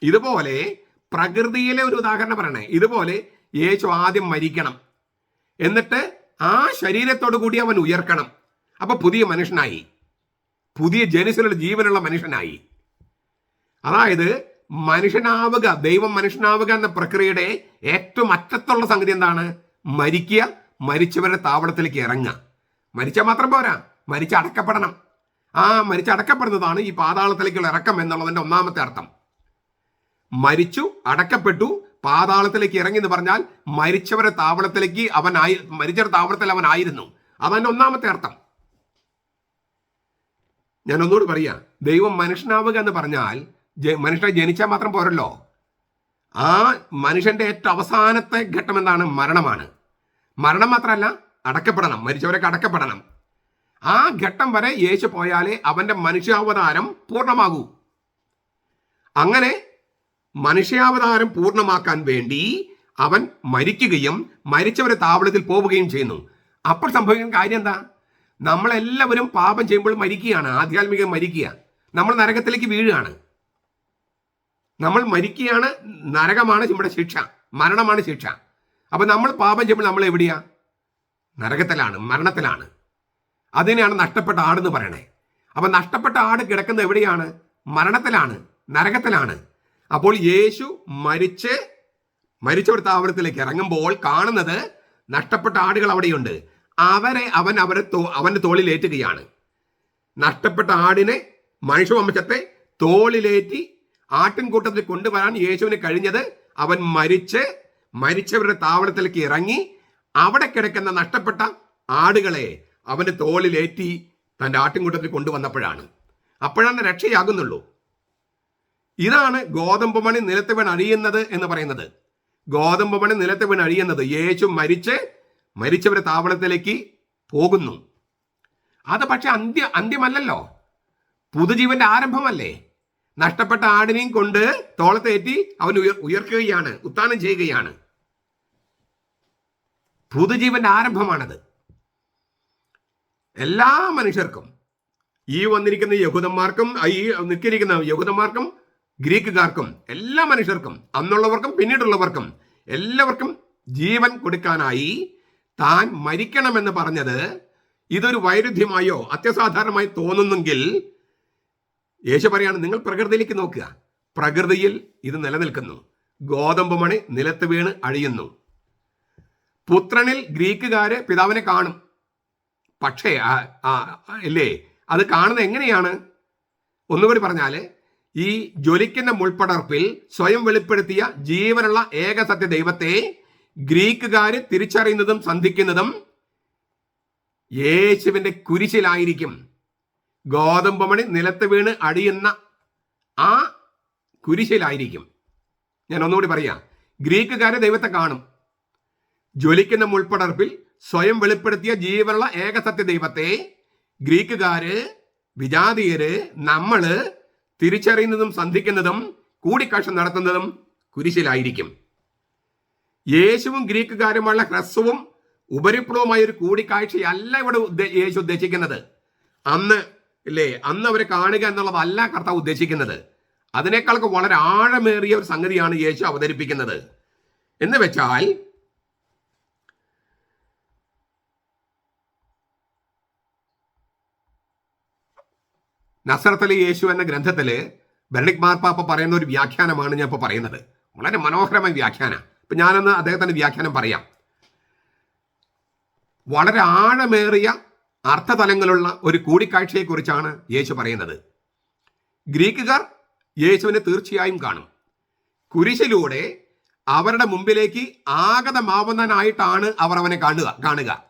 ഇതുപോലെ പ്രകൃതിയിലെ ഒരു ഉദാഹരണം പറയണേ. ഇതുപോലെ യേശു ആദ്യം മരിക്കണം. എന്നിട്ട് ആ ശരീരത്തോടു കൂടി അവൻ ഉയർക്കണം. അപ്പൊ പുതിയ മനുഷ്യനായി. പുതിയ ജനിസിലുള്ള ജീവനുള്ള മനുഷ്യനായി. അതായത് മനുഷ്യനാവുക ദൈവം മനുഷ്യനാവുക എന്ന പ്രക്രിയയുടെ ഏറ്റവും അറ്റത്തുള്ള സംഗതി എന്താണ്? മരിക്കുക മരിച്ചവരുടെ താവളത്തിലേക്ക് ഇറങ്ങുക. മരിച്ചാൽ മാത്രം പോരാ. മരിച്ച് അടക്കപ്പെടണം ആ മരിച്ചടക്കപ്പെടുന്നതാണ് ഈ പാതാളത്തിലേക്കുള്ള ഇറക്കം എന്നുള്ളതിന്റെ ഒന്നാമത്തെ അർത്ഥം. മരിച്ചു അടക്കപ്പെട്ടു പാതാളത്തിലേക്ക് ഇറങ്ങി എന്ന് പറഞ്ഞാൽ മരിച്ചവരെ താവളത്തിലേക്ക് അവൻ ആയി മരിച്ചവരുടെ താവളത്തിൽ അവൻ ആയിരുന്നു. അതതിന്റെ ഒന്നാമത്തെ അർത്ഥം. ഞാൻ ഒന്നുകൂടി പറയാ ദൈവം മനുഷ്യനാവുക എന്ന് പറഞ്ഞാൽ മനുഷ്യനെ ജനിച്ചാൽ മാത്രം പോരല്ലോ. ആ മനുഷ്യന്റെ ഏറ്റവും അവസാനത്തെ ഘട്ടം എന്താണ്? മരണമാണ്. മരണം മാത്രമല്ല അടക്കപ്പെടണം. മരിച്ചവരൊക്കെ അടക്കപ്പെടണം. ആ ഘട്ടം വരെ യേശു പോയാലേ അവന്റെ മനുഷ്യാവതാരം പൂർണമാകൂ. അങ്ങനെ മനുഷ്യാവതാരം പൂർണമാക്കാൻ വേണ്ടി അവൻ മരിക്കുകയും മരിച്ചവരെ താവളത്തിൽ പോവുകയും ചെയ്യുന്നു. അപ്പോൾ സംഭവിക്കുന്ന കാര്യം എന്താ? നമ്മളെല്ലാവരും പാപം ചെയ്യുമ്പോൾ മരിക്കുകയാണ് ആധ്യാത്മികം മരിക്കുക. നമ്മൾ നരകത്തിലേക്ക് വീഴുകയാണ്. നമ്മൾ മരിക്കുകയാണ് നരകമാണ് നമ്മുടെ ശിക്ഷ മരണമാണ് ശിക്ഷ. അപ്പൊ നമ്മൾ പാപം ചെയ്യുമ്പോൾ നമ്മൾ എവിടെയാ? നരകത്തിലാണ് മരണത്തിലാണ്. അതിനെയാണ് നഷ്ടപ്പെട്ട ആട് എന്ന് പറയണേ. അപ്പൊ നഷ്ടപ്പെട്ട ആട് കിടക്കുന്നത് എവിടെയാണ്? മരണത്തിലാണ് നരകത്തിലാണ്. അപ്പോൾ യേശു മരിച്ച് മരിച്ച ഒരു താവളത്തിലേക്ക് ഇറങ്ങുമ്പോൾ കാണുന്നത് നഷ്ടപ്പെട്ട ആടുകൾ അവിടെയുണ്ട്. അവരെ അവൻ അവരെ അവന്റെ തോളിലേറ്റുകയാണ് നഷ്ടപ്പെട്ട ആടിനെ മനുഷ്യവംശത്തെ തോളിലേറ്റി ആട്ടിൻകൂട്ടത്തിൽ കൊണ്ടുവരാൻ യേശുവിന് കഴിഞ്ഞത് അവൻ മരിച്ച് മരിച്ചവരുടെ താവളത്തിലേക്ക് ഇറങ്ങി അവിടെ കിടക്കുന്ന നഷ്ടപ്പെട്ട ആടുകളെ അവന്റെ തോളിലേറ്റി തന്റെ ആട്ടിൻകൂട്ടത്തിൽ കൊണ്ടുവന്നപ്പോഴാണ്. അപ്പോഴാണ് രക്ഷയാകുന്നുള്ളൂ. ഇതാണ് ഗോതമ്പ് മണി നിലത്ത് വീണ് അഴിയുന്നത് എന്ന് പറയുന്നത്. ഗോതമ്പ് മണി നിലത്ത് വീണ് അഴിയുന്നത് യേശു മരിച്ച് മരിച്ചവരെ താവളത്തിലേക്ക് പോകുന്നു. അത് പക്ഷെ അന്ത്യ അന്ത്യമല്ലല്ലോ. പുതുജീവന്റെ ആരംഭമല്ലേ. നഷ്ടപ്പെട്ട ആടിനെയും കൊണ്ട് തോളത്തേറ്റി അവൻ ഉയർ ഉയർക്കുകയാണ് ഉത്താനം ചെയ്യുകയാണ്. പുതുജീവന്റെ ആരംഭമാണത്. എല്ലാ മനുഷ്യർക്കും ഈ വന്നിരിക്കുന്ന യഹൂദന്മാർക്കും ഈ നിൽക്കിരിക്കുന്ന യഹൂദന്മാർക്കും ഗ്രീക്കുകാർക്കും എല്ലാ മനുഷ്യർക്കും അന്നുള്ളവർക്കും പിന്നീടുള്ളവർക്കും എല്ലാവർക്കും ജീവൻ കൊടുക്കാനായി താൻ മരിക്കണമെന്ന് പറഞ്ഞത് ഇതൊരു വൈരുദ്ധ്യമായോ അത്യസാധാരണമായി തോന്നുന്നെങ്കിൽ യേശു പറയാണ് നിങ്ങൾ പ്രകൃതിയിലേക്ക് നോക്കുക. പ്രകൃതിയിൽ ഇത് നിലനിൽക്കുന്നു. ഗോതമ്പ് മണി നിലത്ത് വീണ് അഴിയുന്നു. പുത്രനിൽ ഗ്രീക്കുകാര് പിതാവിനെ കാണും. പക്ഷേ അല്ലേ അത് കാണുന്നത് എങ്ങനെയാണ്? ഒന്നുകൂടി പറഞ്ഞാൽ ഈ ജ്വലിക്കുന്ന മുൾപ്പടർപ്പിൽ സ്വയം വെളിപ്പെടുത്തിയ ജീവനുള്ള ഏകസത്യ ദൈവത്തെ ഗ്രീക്കുകാർ തിരിച്ചറിയുന്നതും സന്ധിക്കുന്നതും യേശുവിന്റെ കുരിശിലായിരിക്കും. ഗോതമ്പമണി നിലത്ത് വീണ് അടിയുന്ന ആ കുരിശിലായിരിക്കും. ഞാൻ ഒന്നുകൂടി പറയാം. ഗ്രീക്കുകാരെ ദൈവത്തെ കാണും. ജ്വലിക്കുന്ന മുൾപ്പടർപ്പിൽ സ്വയം വെളിപ്പെടുത്തിയ ജീവനുള്ള ഏകസത്യ ദൈവത്തെ ഗ്രീക്കുകാര് വിജാതീയര് നമ്മൾ തിരിച്ചറിയുന്നതും സന്ധിക്കുന്നതും കൂടിക്കാഴ്ച നടത്തുന്നതും കുരിശിലായിരിക്കും. യേശുവും ഗ്രീക്കുകാരുമുള്ള ഹ്രസ്വവും ഉപരിപ്ലവമായ ഒരു കൂടിക്കാഴ്ചയല്ല ഇവിടെ യേശു ഉദ്ദേശിക്കുന്നത്. അന്ന് ഇല്ലേ അന്ന് അവരെ കാണുക എന്നുള്ളതല്ല കർത്താവ് ഉദ്ദേശിക്കുന്നത്. അതിനേക്കാൾക്ക് വളരെ ആഴമേറിയ ഒരു സംഗതിയാണ് യേശു അവതരിപ്പിക്കുന്നത്. എന്ന് വെച്ചാൽ നസറത്തലി യേശു എന്ന ഗ്രന്ഥത്തിൽ ബെർണിക് മാർപ്പാപ്പ പറയുന്ന ഒരു വ്യാഖ്യാനമാണ് ഞാൻ ഇപ്പോൾ പറയുന്നത്. വളരെ മനോഹരമായ വ്യാഖ്യാനം. ഇപ്പൊ ഞാനൊന്ന് അദ്ദേഹത്തിന്റെ വ്യാഖ്യാനം പറയാം. വളരെ ആഴമേറിയ അർത്ഥതലങ്ങളുള്ള ഒരു കൂടിക്കാഴ്ചയെക്കുറിച്ചാണ് യേശു പറയുന്നത്. ഗ്രീക്കുകാർ യേശുവിനെ തീർച്ചയായും കാണും. കുരിശിലൂടെ അവരുടെ മുമ്പിലേക്ക് ആഗതമാവുന്നതിനായിട്ടാണ് അവർ അവനെ കാണുക കാണുക.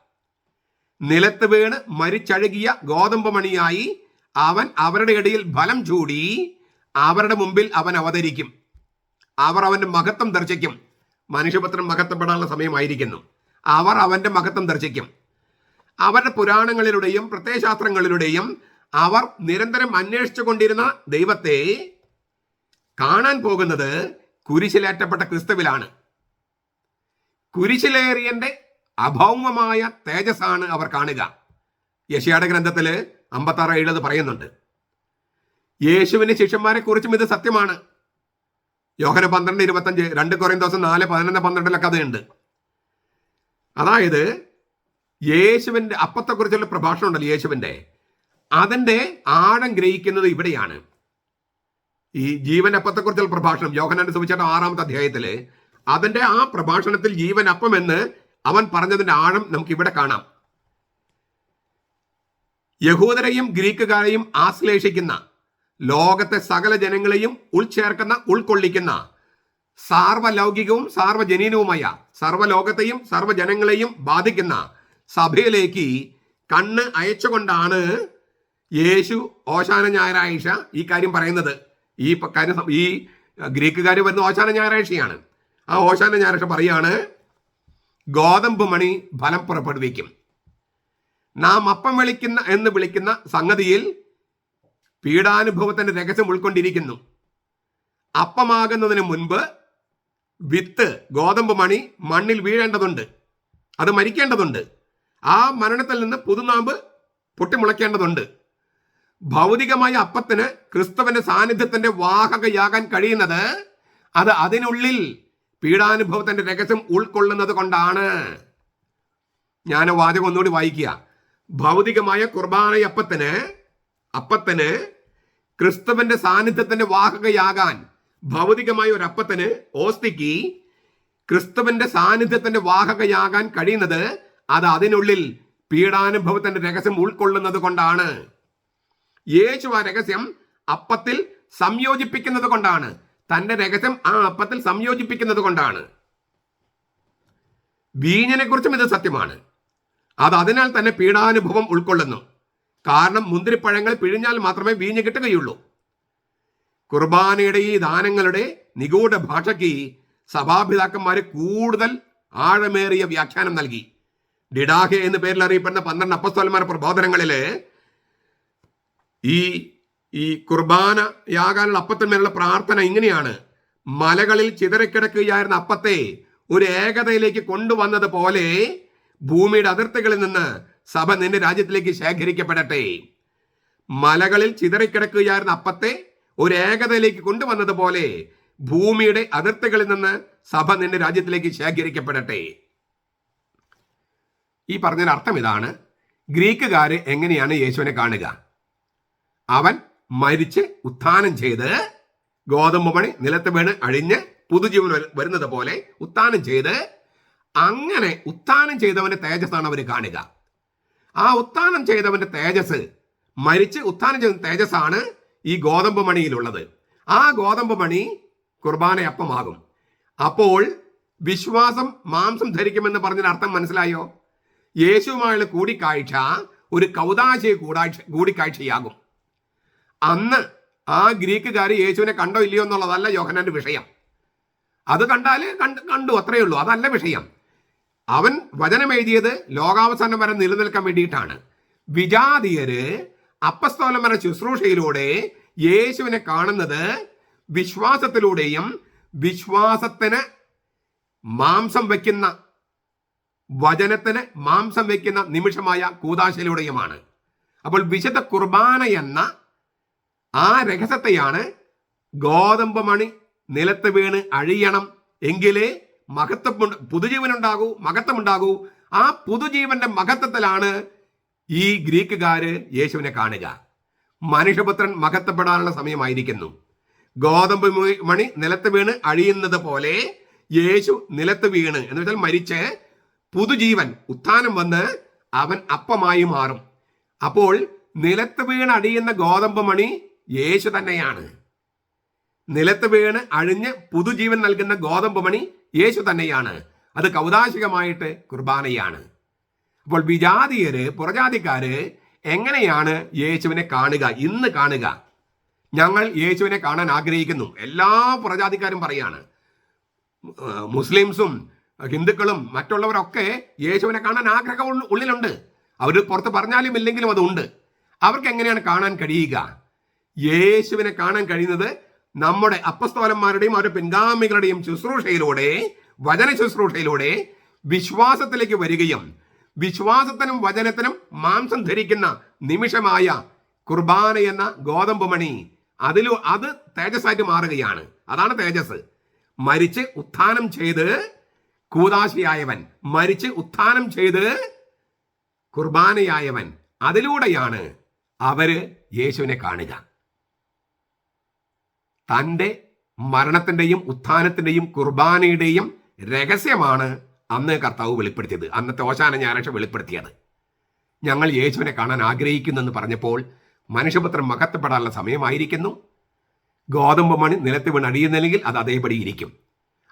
നിലത്ത് വീണ് മരിച്ചഴുകിയ ഗോതമ്പ് മണിയായി അവൻ അവരുടെ ഇടയിൽ ബലം ചൂടി അവരുടെ മുമ്പിൽ അവൻ അവതരിക്കും. അവർ അവന്റെ മഹത്വം ദർശിക്കും. മനുഷ്യപത്രം മഹത്വപ്പെടാനുള്ള സമയമായിരിക്കുന്നു. അവർ അവന്റെ മഹത്വം ദർശിക്കും. അവരുടെ പുരാണങ്ങളിലൂടെയും പ്രത്യയശാസ്ത്രങ്ങളിലൂടെയും അവർ നിരന്തരം അന്വേഷിച്ചു കൊണ്ടിരുന്ന ദൈവത്തെ കാണാൻ പോകുന്നത് കുരിശിലേറ്റപ്പെട്ട ക്രിസ്തുവിലാണ്. കുരിശിലേറിയന്റെ അഭൗമമായ തേജസ്സാണ് അവർ കാണുക. യശിയാട ഗ്രന്ഥത്തിൽ അമ്പത്താറ് എഴുപത് പറയുന്നുണ്ട്. യേശുവിന്റെ ശിഷ്യന്മാരെ കുറിച്ചും ഇത് സത്യമാണ്. യോഹന പന്ത്രണ്ട് ഇരുപത്തഞ്ച് രണ്ട് കുറയും ദിവസം നാല് പതിനൊന്ന് പന്ത്രണ്ടിലൊക്കെ അതുണ്ട്. അതായത് യേശുവിന്റെ അപ്പത്തെക്കുറിച്ചുള്ള പ്രഭാഷണം ഉണ്ടല്ലോ യേശുവിന്റെ അതിന്റെ ആഴം ഗ്രഹിക്കുന്നത് ഇവിടെയാണ്. ഈ ജീവൻ അപ്പത്തെക്കുറിച്ചുള്ള പ്രഭാഷണം യോഹനാന്റെ സുവിശേഷം ആറാമത്തെ അധ്യായത്തിൽ അതിന്റെ ആ പ്രഭാഷണത്തിൽ ജീവൻ അപ്പം എന്ന് അവൻ പറഞ്ഞതിന്റെ ആഴം നമുക്ക് ഇവിടെ കാണാം. യഹൂദരെയും ഗ്രീക്കുകാരെയും ആശ്ലേഷിക്കുന്ന ലോകത്തെ സകല ജനങ്ങളെയും ഉൾച്ചേർക്കുന്ന ഉൾക്കൊള്ളിക്കുന്ന സാർവലൗകികവും സാർവജനീനവുമായ സർവലോകത്തെയും സർവജനങ്ങളെയും ബാധിക്കുന്ന സഭയിലേക്ക് കണ്ണ് അയച്ചുകൊണ്ടാണ് യേശു ഓശാന ഞായറാഴ്ച ഈ കാര്യം പറയുന്നത്. ഈ കാര്യം ഈ ഗ്രീക്കുകാർ വരുന്ന ഓശാന ഞായറാഴ്ചയാണ്. ആ ഓശാന ഞായറാഴ്ച പറയാണ് ഗോതമ്പ് മണി ഫലം പുറപ്പെടുവിക്കും. നാം അപ്പം വിളിക്കുന്ന എന്ന് വിളിക്കുന്ന സംഗതിയിൽ പീഡാനുഭവത്തിന്റെ രഹസ്യം ഉൾക്കൊണ്ടിരിക്കുന്നു. അപ്പമാകുന്നതിന് മുൻപ് വിത്ത് ഗോതമ്പ് മണി മണ്ണിൽ വീഴേണ്ടതുണ്ട്. അത് മരിക്കേണ്ടതുണ്ട്. ആ മരണത്തിൽ നിന്ന് പുതുനാമ്പ് പൊട്ടിമുളയ്ക്കേണ്ടതുണ്ട്. ഭൗതികമായ അപ്പത്തിന് ക്രിസ്തുവിന്റെ സാന്നിധ്യത്തിന്റെ വാഹകയാകാൻ കഴിയുന്നത് അത് അതിനുള്ളിൽ പീഡാനുഭവത്തിന്റെ രഹസ്യം ഉൾക്കൊള്ളുന്നത് കൊണ്ടാണ്. ഞാൻ വാചകം ഒന്നുകൂടി വായിക്കുക. ഭൗതികമായ കുർബാനയപ്പത്തിന് അപ്പത്തിന് ക്രിസ്തുവിന്റെ സാന്നിധ്യത്തിന്റെ വാഹകയാകാൻ ഭൗതികമായ ഒരു അപ്പത്തിന് ഓസ്തിക്ക് ക്രിസ്തുവിന്റെ സാന്നിധ്യത്തിന്റെ വാഹകയാകാൻ കഴിയുന്നത് അത് അതിനുള്ളിൽ പീഡാനുഭവത്തിന്റെ രഹസ്യം ഉൾക്കൊള്ളുന്നത് കൊണ്ടാണ്. യേശു ആ രഹസ്യം അപ്പത്തിൽ സംയോജിപ്പിക്കുന്നത് കൊണ്ടാണ്. തന്റെ രഹസ്യം ആ അപ്പത്തിൽ സംയോജിപ്പിക്കുന്നത് കൊണ്ടാണ്. വീഞ്ഞിനെ കുറിച്ചും ഇത് സത്യമാണ്. അത് അതിനാൽ തന്നെ പീഡാനുഭവം ഉൾക്കൊള്ളുന്നു. കാരണം മുന്തിരിപ്പഴങ്ങൾ പിഴിഞ്ഞാൽ മാത്രമേ വീഞ്ഞ് കിട്ടുകയുള്ളൂ. കുർബാനയുടെ ഈ ദാനങ്ങളുടെ നിഗൂഢ ഭാഷയ്ക്ക് സഭാപിതാക്കന്മാര് കൂടുതൽ ആഴമേറിയ വ്യാഖ്യാനം നൽകി. ഡിഡാഹെ എന്ന പേരിൽ അറിയപ്പെടുന്ന പന്ത്രണ്ട് അപ്പസ്തോലന്മാരുടെ പ്രബോധനങ്ങളിൽ ഈ ഈ കുർബാന യാകാനുള്ള അപ്പത്തിന്മേലുള്ള പ്രാർത്ഥന ഇങ്ങനെയാണ്. മലകളിൽ ചിതറിക്കിടക്കുകയായിരുന്ന അപ്പത്തെ ഒരു ഏകതയിലേക്ക് കൊണ്ടുവന്നത് പോലെ ഭൂമിയുടെ അതിർത്തികളിൽ നിന്ന് സഭ നിന്റെ രാജ്യത്തിലേക്ക് ശേഖരിക്കപ്പെടട്ടെ. മലകളിൽ ചിതറിക്കിടക്കുകയായിരുന്ന അപ്പത്തെ ഒരു ഏകതയിലേക്ക് കൊണ്ടുവന്നതുപോലെ ഭൂമിയുടെ അതിർത്തികളിൽ നിന്ന് സഭ നിന്റെ രാജ്യത്തിലേക്ക് ശേഖരിക്കപ്പെടട്ടെ. ഈ പറഞ്ഞൊരു അർത്ഥം ഇതാണ്. ഗ്രീക്കുകാര് എങ്ങനെയാണ് യേശുവിനെ കാണുക? അവൻ മരിച്ച് ഉത്ഥാനം ചെയ്ത് ഗോതമ്പ് മണി നിലത്ത് വീണ് അഴിഞ്ഞ് പുതുജീവൻ വരു- വരുന്നത് പോലെ ഉത്ഥാനം ചെയ്ത് അങ്ങനെ ഉത്ഥാനം ചെയ്തവന്റെ തേജസ്സാണ് അവർ കാണുക. ആ ഉത്ഥാനം ചെയ്തവന്റെ തേജസ് മരിച്ച് ഉത്ഥാനം ചെയ്ത തേജസ്സാണ് ഈ ഗോതമ്പ് മണിയിലുള്ളത്. ആ ഗോതമ്പ് മണി കുർബാനയപ്പമാകും അപ്പോൾ വിശ്വാസം മാംസം ധരിക്കുമെന്ന് പറഞ്ഞതിന് അർത്ഥം മനസ്സിലായോ? യേശുവുമായുള്ള കൂടിക്കാഴ്ച ഒരു കൗതാശയ കൂടാഴ്ച കൂടിക്കാഴ്ചയാകും. അന്ന് ആ ഗ്രീക്കുകാർ യേശുവിനെ കണ്ടോ ഇല്ലയോ എന്നുള്ളതല്ല യോഹനാന്റെ വിഷയം. അത് കണ്ടാൽ കണ്ട് കണ്ടു അത്രയേ ഉള്ളൂ. അതല്ല വിഷയം. അവൻ വചനം എഴുതിയത് ലോകാവസാനം വരെ നിലനിൽക്കാൻ വേണ്ടിയിട്ടാണ്. വിജാതീയര് അപ്പസ്തോലം വരെ ശുശ്രൂഷയിലൂടെ യേശുവിനെ കാണുന്നത് വിശ്വാസത്തിലൂടെയും വിശ്വാസത്തിന് മാംസം വയ്ക്കുന്ന വചനത്തിന് മാംസം വയ്ക്കുന്ന നിമിഷമായ കൂതാശയിലൂടെയുമാണ്. അപ്പോൾ വിശുദ്ധ കുർബാന എന്ന ആ രഹസ്യത്തെയാണ് ഗോതമ്പ് മണി നിലത്ത് വീണ് അഴിയണം എങ്കിലേ മഹത്വം പുതുജീവനുണ്ടാകൂ മഹത്വമുണ്ടാകൂ. ആ പുതുജീവന്റെ മഹത്വത്തിലാണ് ഈ ഗ്രീക്കുകാര് യേശുവിനെ കാണുക. മനുഷ്യപുത്രൻ മഹത്വപ്പെടാനുള്ള സമയമായിരിക്കുന്നു. ഗോതമ്പ് മണി നിലത്ത് വീണ് അഴിയുന്നത് പോലെ യേശു നിലത്ത് വീണ്. എന്ന് വെച്ചാൽ മരിച്ച് പുതുജീവൻ ഉത്ഥാനം വന്ന് അവൻ അപ്പമായി മാറും. അപ്പോൾ നിലത്ത് വീണ് അടിയുന്ന ഗോതമ്പ് മണി യേശു തന്നെയാണ്. നിലത്ത് വീണ് അഴിഞ്ഞ് പുതുജീവൻ നൽകുന്ന ഗോതമ്പ് മണി യേശു തന്നെയാണ്. അത് കൗതാശികമായിട്ട് കുർബാനയാണ്. അപ്പോൾ വിജാതീയര് പുറജാതിക്കാര് എങ്ങനെയാണ് യേശുവിനെ കാണുക? ഇന്ന് കാണുക. ഞങ്ങൾ യേശുവിനെ കാണാൻ ആഗ്രഹിക്കുന്നു. എല്ലാ പുറജാതിക്കാരും പറയാണ്. മുസ്ലിംസും ഹിന്ദുക്കളും മറ്റുള്ളവരൊക്കെ യേശുവിനെ കാണാൻ ആഗ്രഹം ഉള്ളിലുണ്ട്. അവർ പുറത്ത് പറഞ്ഞാലും ഇല്ലെങ്കിലും അതുണ്ട്. അവർക്ക് എങ്ങനെയാണ് കാണാൻ കഴിയുക? യേശുവിനെ കാണാൻ കഴിയുന്നത് നമ്മുടെ അപ്പസ്തോലന്മാരുടെയും അവരുടെ പിൻഗാമികളുടെയും ശുശ്രൂഷയിലൂടെ വചന ശുശ്രൂഷയിലൂടെ വിശ്വാസത്തിലേക്ക് വരികയും വിശ്വാസത്തിനും വചനത്തിനും മാംസം ധരിക്കുന്ന നിമിഷമായ കുർബാന എന്ന ഗോതമ്പ് മണി അതിലു അത് തേജസ്സായിട്ട് മാറുകയാണ്. അതാണ് തേജസ്. മരിച്ച് ഉത്ഥാനം ചെയ്ത് കൂതാശിയായവൻ മരിച്ച് ഉത്ഥാനം ചെയ്ത് കുർബാനയായവൻ അതിലൂടെയാണ് അവർ യേശുവിനെ കാണുക. തന്റെ മരണത്തിന്റെയും ഉത്ഥാനത്തിന്റെയും കുർബാനയുടെയും രഹസ്യമാണ് അന്ന് കർത്താവ് വെളിപ്പെടുത്തിയത്. അന്നത്തെ ഓശാന ഞായറാഴ്ച വെളിപ്പെടുത്തിയത്. ഞങ്ങൾ യേശുവിനെ കാണാൻ ആഗ്രഹിക്കുന്നെന്ന് പറഞ്ഞപ്പോൾ മനുഷ്യപുത്രൻ മഹത്തപ്പെടാനുള്ള സമയമായിരിക്കുന്നു. ഗോതമ്പ് മണി നിലത്ത് വീണ് അടിയുന്നില്ലെങ്കിൽ അത് അതേപടി ഇരിക്കും.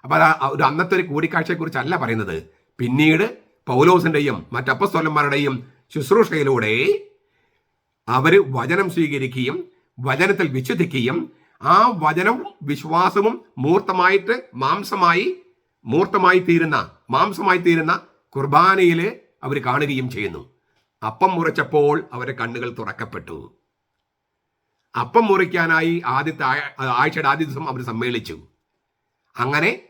അപ്പോൾ ഒരു അന്നത്തെ ഒരു കൂടിക്കാഴ്ചയെക്കുറിച്ചല്ല പറയുന്നത്. പിന്നീട് പൗലോസിന്റെയും മറ്റപ്പസ്തോലന്മാരുടെയും ശുശ്രൂഷയിലൂടെ അവർ വചനം സ്വീകരിക്കുകയും വചനത്തിൽ വിശുദ്ധിക്കുകയും ആ വചനവും വിശ്വാസവും മൂർത്തമായിട്ട് മാംസമായി മൂർത്തമായി തീരുന്ന മാംസമായി തീരുന്ന കുർബാനയിൽ അവർ കാണുകയും ചെയ്യുന്നു. അപ്പം മുറിച്ചപ്പോൾ അവരുടെ കണ്ണുകൾ തുറക്കപ്പെട്ടു. അപ്പം മുറിക്കാനായി ആദ്യത്തെ ആഴ്ചയുടെ ആദ്യ ദിവസം അവർ സമ്മേളിച്ചു. അങ്ങനെ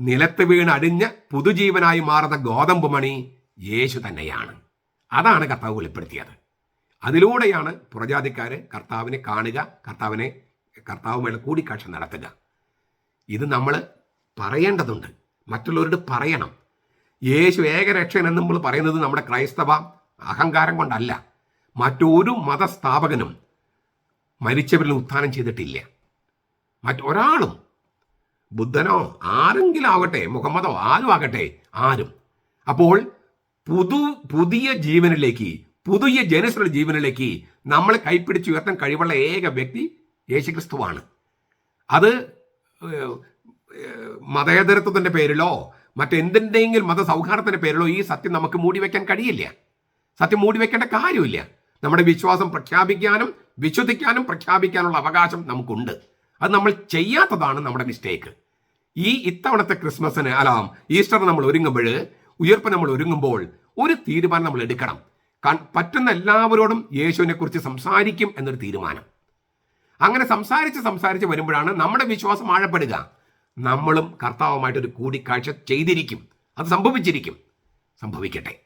നിലത്ത് വീണ് അടിഞ്ഞ് പുതുജീവനായി മാറുന്ന ഗോതമ്പ് മണി യേശു തന്നെയാണ്. അതാണ് കർത്താവ് വെളിപ്പെടുത്തിയത്. അതിലൂടെയാണ് പുറജാതിക്കാര് കർത്താവിനെ കാണുക കർത്താവിനെ കർത്താവുമായുള്ള കൂടിക്കാഴ്ച നടത്തുക. ഇത് നമ്മൾ പറയേണ്ടതുണ്ട്. മറ്റുള്ളവരോട് പറയണം. യേശു ഏകരക്ഷകൻ എന്ന് നമ്മൾ പറയുന്നത് നമ്മുടെ ക്രൈസ്തവ അഹങ്കാരം കൊണ്ടല്ല. മറ്റൊരു മതസ്ഥാപകനും മരിച്ചവരിൽ ഉത്ഥാനം ചെയ്തിട്ടില്ല. മറ്റൊരാളും ബുദ്ധനോ ആരെങ്കിലും ആകട്ടെ മുഹമ്മദോ ആരും ആകട്ടെ ആരും. അപ്പോൾ പുതു പുതിയ ജീവനിലേക്ക് പുതിയ ജനസുള്ള ജീവനിലേക്ക് നമ്മളെ കൈപ്പിടിച്ച് ഉയർത്താൻ കഴിവുള്ള ഏക വ്യക്തി യേശുക്രിസ്തുവാണ്. അത് മതേതരത്വത്തിന്റെ പേരിലോ മറ്റെന്തിന്റെയെങ്കിലും മതസൗഹാർദ്ദത്തിന്റെ പേരിലോ ഈ സത്യം നമുക്ക് മൂടി വെക്കാൻ കഴിയില്ല. സത്യം മൂടി വെക്കേണ്ട കാര്യമില്ല. നമ്മുടെ വിശ്വാസം പ്രഖ്യാപിക്കാനും വിശ്വസിക്കാനും പ്രഖ്യാപിക്കാനുള്ള അവകാശം നമുക്കുണ്ട്. അത് നമ്മൾ ചെയ്യാത്തതാണ് നമ്മുടെ മിസ്റ്റേക്ക് ഈ ഇത്തവണത്തെ ക്രിസ്മസിന് അലാം ഈസ്റ്റർ നമ്മൾ ഒരുങ്ങുമ്പോൾ ഉയർപ്പ് നമ്മൾ ഒരുങ്ങുമ്പോൾ ഒരു തീരുമാനം നമ്മൾ എടുക്കണം. പറ്റുന്ന എല്ലാവരോടും യേശുവിനെ കുറിച്ച് സംസാരിക്കും എന്നൊരു തീരുമാനം. അങ്ങനെ സംസാരിച്ച് സംസാരിച്ച് വരുമ്പോഴാണ് നമ്മുടെ വിശ്വാസം ആഴപ്പെടുക. നമ്മളും കർത്താവുമായിട്ടൊരു കൂടിക്കാഴ്ച ചെയ്തിരിക്കും. അത് സംഭവിച്ചിരിക്കും. സംഭവിക്കട്ടെ.